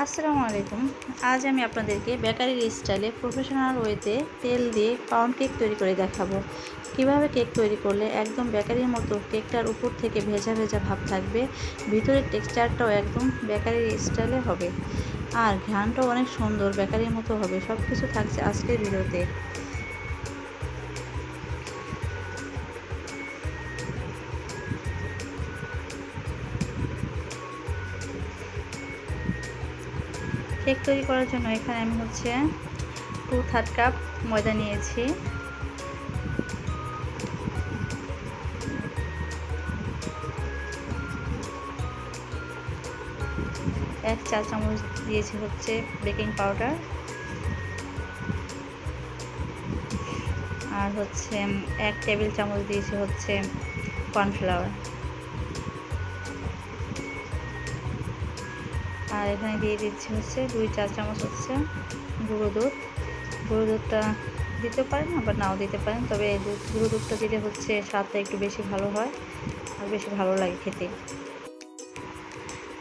আসসালামু আলাইকুম। আজ আমি আপনাদেরকে বেকারির স্টাইলে প্রফেশনাল ওয়েতে তেল দিয়ে পাউন্ড কেক তৈরি করে দেখাবো। কীভাবে কেক তৈরি করলে একদম বেকারির মতো কেকটার উপর থেকে ভেজা ভেজা ভাব থাকবে, ভিতরের টেক্সচারটাও একদম বেকারির স্টাইলে হবে। আর ঘ্রানটাও অনেক সুন্দর, বেকারির মতো হবে সব কিছু থাকছে আজকের ভিডিওতে। কেক তৈরি করার জন্য এখানে আমি হচ্ছে টু থার্ড কাপ ময়দা নিয়েছি। এক চা চামচ দিয়েছি হচ্ছে বেকিং পাউডার আর হচ্ছে এক টেবিল চামচ দিয়েছি হচ্ছে কর্নফ্লাওয়ার আর এখানে দিয়ে দিচ্ছি হচ্ছে দুই চা চামচ হচ্ছে গুঁড়ো দুধ। গুঁড়ো দুধটা দিতে পারেন আবার নাও দিতে পারেন, তবে দুধ গুঁড়ো দুধটা দিলে হচ্ছে স্বাদটা একটু বেশি ভালো হয় আর বেশি ভালো লাগে খেতে।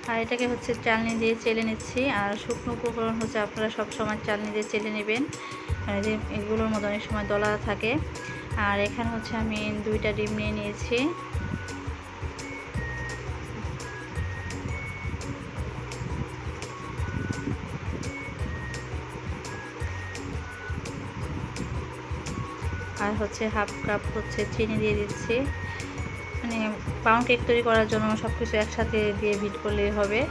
আর এটাকে হচ্ছে চালনি দিয়ে চেলে নিচ্ছি, আর শুকনো উপকরণ হচ্ছে আপনারা সব সময় চালনি দিয়ে চেলে নেবেন। এগুলোর মতো অনেক সময় দলা থাকে। আর এখানে হচ্ছে আমি দুইটা ডিম নিয়ে নিয়েছি। আর হচ্ছে হাফ কাপ হচ্ছে চিনি দিয়ে দিচ্ছি। মানে পাউন্ড কেক তৈরি করার জন্য সব কিছু একসাথে দিয়ে ভিট করলেই হবে।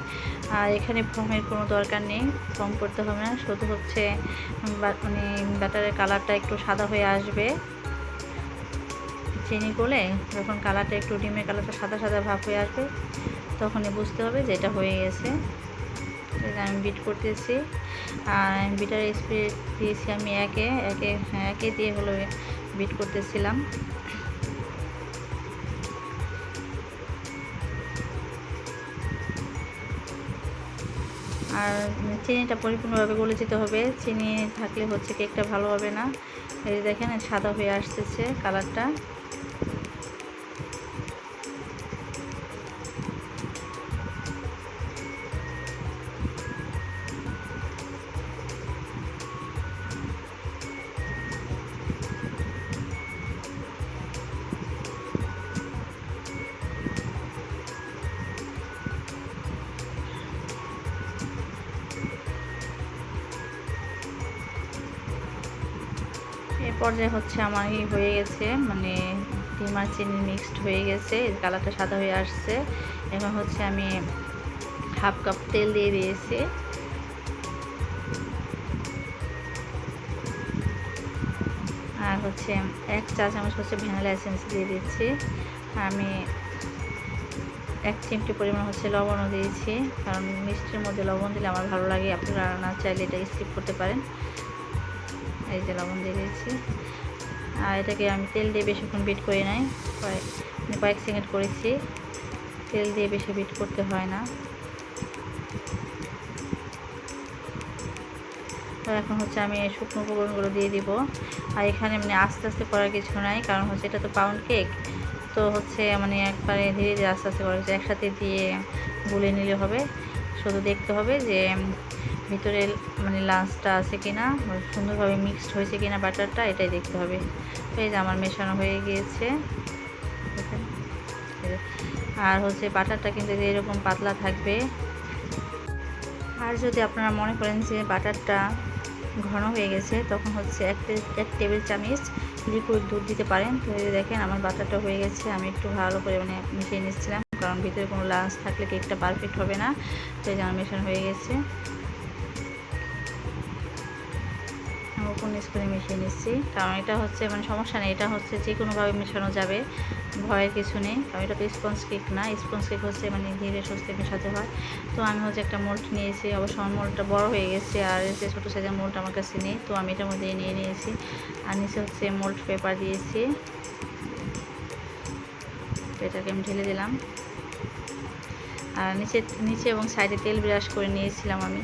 আর এখানে ফর্মের কোনো দরকার নেই ফর্ম করতে হবে না। শুধু হচ্ছে মানে ব্যাটারের কালারটা একটু সাদা হয়ে আসবে। চিনি গলে যখন কালারটা একটু ডিমের কালারটা সাদা সাদা ভাব হয়ে আসবে, তখনই বুঝতে হবে যে এটা হয়ে গেছে। আমি বিট করতেছি। আর বিটার স্প্রে দিয়েছি আমি একে একে হ্যাঁ, একে দিয়ে হলো বিট করতেছিলাম। আর চিনিটা পরিপূর্ণভাবে গলে যেতে হবে। চিনি থাকলে হচ্ছে কেকটা ভালো হবে না। এই দেখেন সাদা হয়ে আসতেছে কালারটা পর্যায়ে হচ্ছে আমার হয়ে গেছে মানে ডিম আর চিনি মিক্সড হয়ে গেছে কালারটা সাদা হয়ে আসছে। এখন হচ্ছে আমি হাফ কাপ তেল দিয়ে দিয়েছি। আর হচ্ছে এক চা চামচ হচ্ছে ভ্যানিলা এসেন্স দিয়ে দিচ্ছি। আমি এক চিমটি পরিমাণ হচ্ছে লবণও দিয়েছি, কারণ মিষ্টির মধ্যে লবণ দিলে আমার ভালো লাগে। আপনারা না চাইলে এটা স্কিপ করতে পারেন। এই যে লবণ দিয়ে দিয়েছি। আর এটাকে আমি তেল দিয়ে বেশিক্ষণ বিট করি নাই। কয়েক মানে কয়েক সেকেন্ড করেছি। তেল দিয়ে বেশি বিট করতে হয় না। তো এখন হচ্ছে আমি শুকনো উপকরণগুলো দিয়ে দিব। আর এখানে মানে আস্তে আস্তে করার কিছু নাই, কারণ হচ্ছে এটা তো পাউন্ড কেক তো হচ্ছে মানে একবারে ধীরে ধীরে আস্তে আস্তে করা হচ্ছে। একসাথে দিয়ে গুলে নিলে হবে। শুধু দেখতে হবে যে ভিতরে মানে লাঞ্চটা আছে কিনা সুন্দরভাবে মিক্সড হয়েছে কিনা বাটারটা, এটাই দেখতে হবে। তো এই যে আমার মেশানো হয়ে গিয়েছে। আর হচ্ছে বাটারটা কিন্তু এরকম পাতলা থাকবে। আর যদি আপনারা মনে করেন যে বাটারটা ঘন হয়ে গেছে, তখন হচ্ছে এক এক টেবিল চামচ লিকুইড দুধ দিতে পারেন। তো দেখেন আমার বাটারটা হয়ে গেছে। আমি একটু ভালো করে মানে মিশিয়ে নিচ্ছিলাম, কারণ ভিতরে কোনো লাঞ্চ থাকলে কেকটা পারফেক্ট হবে না। তো এই যে আমার মেশানো হয়ে গেছে। নিচ করে মিশিয়ে নিচ্ছি। কারণ এটা হচ্ছে মানে সমস্যা নেই, এটা হচ্ছে যে কোনোভাবে মেশানো যাবে, ভয়ের কিছু নেই। কারণ এটা তো স্পঞ্জ কেক না স্পঞ্জ কেক হচ্ছে মানে ধীরে সুস্থে মেশাতে হয়। তো আমি হচ্ছে একটা মোল্ড নিয়েছি, অবশ্য আমার মোল্ডটা বড় হয়ে গেছে আর যে ছোটো সাইজের মোল্ড আমার কাছে নেই, তো আমি এটার মধ্যে নিয়ে নিয়েছি। আর নিচে হচ্ছে মোল্ড পেপার দিয়েছি। এটাকে আমি ঢেলে দিলাম। আর নিচে নিচে এবং সাইডে তেল ব্রাশ করে নিয়েছিলাম আমি।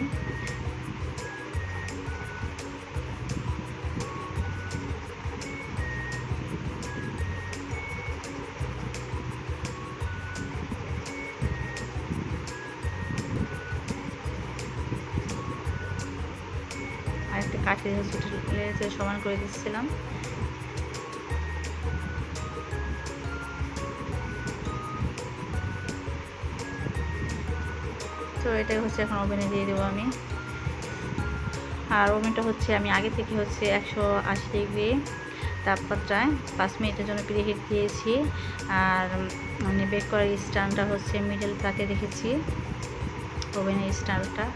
সমান করে দিচ্ছিলাম। তো এটাই হচ্ছে এখন ওভেনে দিয়ে দেবো আমি। আর ওভেনটা হচ্ছে আমি আগে থেকে হচ্ছে একশো আশি ডিগ্রি তাপমাত্রায় পাঁচ মিনিটের জন্য প্রিহিট দিয়েছি। আর মানে বেক করার স্ট্যান্ডটা হচ্ছে মিডল তাকে রেখেছি। ওভেনের স্ট্যান্ডটা।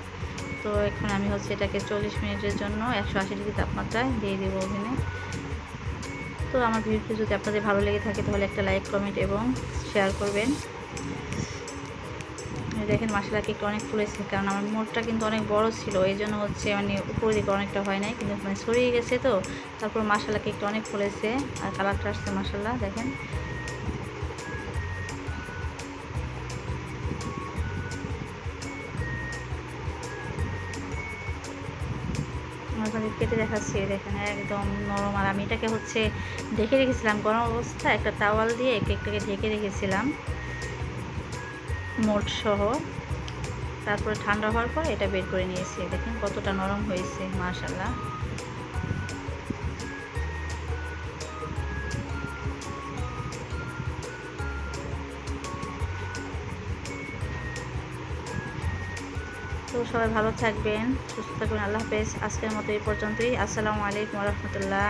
তো এখন আমি হচ্ছে এটাকে চল্লিশ মিনিটের জন্য একশো আশি ডিগ্রি তাপমাত্রায় দিয়ে দেবো ওভেনে। তো আমার ভিডিওটি যদি আপনাদের ভালো লেগে থাকে তাহলে একটা লাইক, কমেন্ট এবং শেয়ার করবেন। দেখেন মশলা কেকটা অনেক ফুলেছে, কারণ আমার মোটটা কিন্তু অনেক বড় ছিল, এই জন্য হচ্ছে মানে উপরের দিকে অনেকটা হয় নাই, কিন্তু মানে ছড়িয়ে গেছে তো। তারপর মশলা কেকটা অনেক ফুলেছে, আর কালারটা আসছে মশলা দেখেন। আপনাদের কেটে দেখাচ্ছি দেখেন, একদম নরম। আর আমি এটাকে হচ্ছে ঢেকে রেখেছিলাম, গরম অবস্থা, একটা তাওয়াল দিয়ে কেকটাকে ঢেকে রেখেছিলাম। মোট সহ। তারপরে ঠান্ডা হওয়ার পর এটা বের করে নিয়েছি, দেখেন কতটা নরম হয়েছে মাশাল্লাহ তো সবাই ভালো থাকবেন, সুস্থ থাকবেন, আল্লাহ হাফেজ। আজকের মতো এই পর্যন্তই। আসসালামু আলাইকুম রহমতুল্লাহ।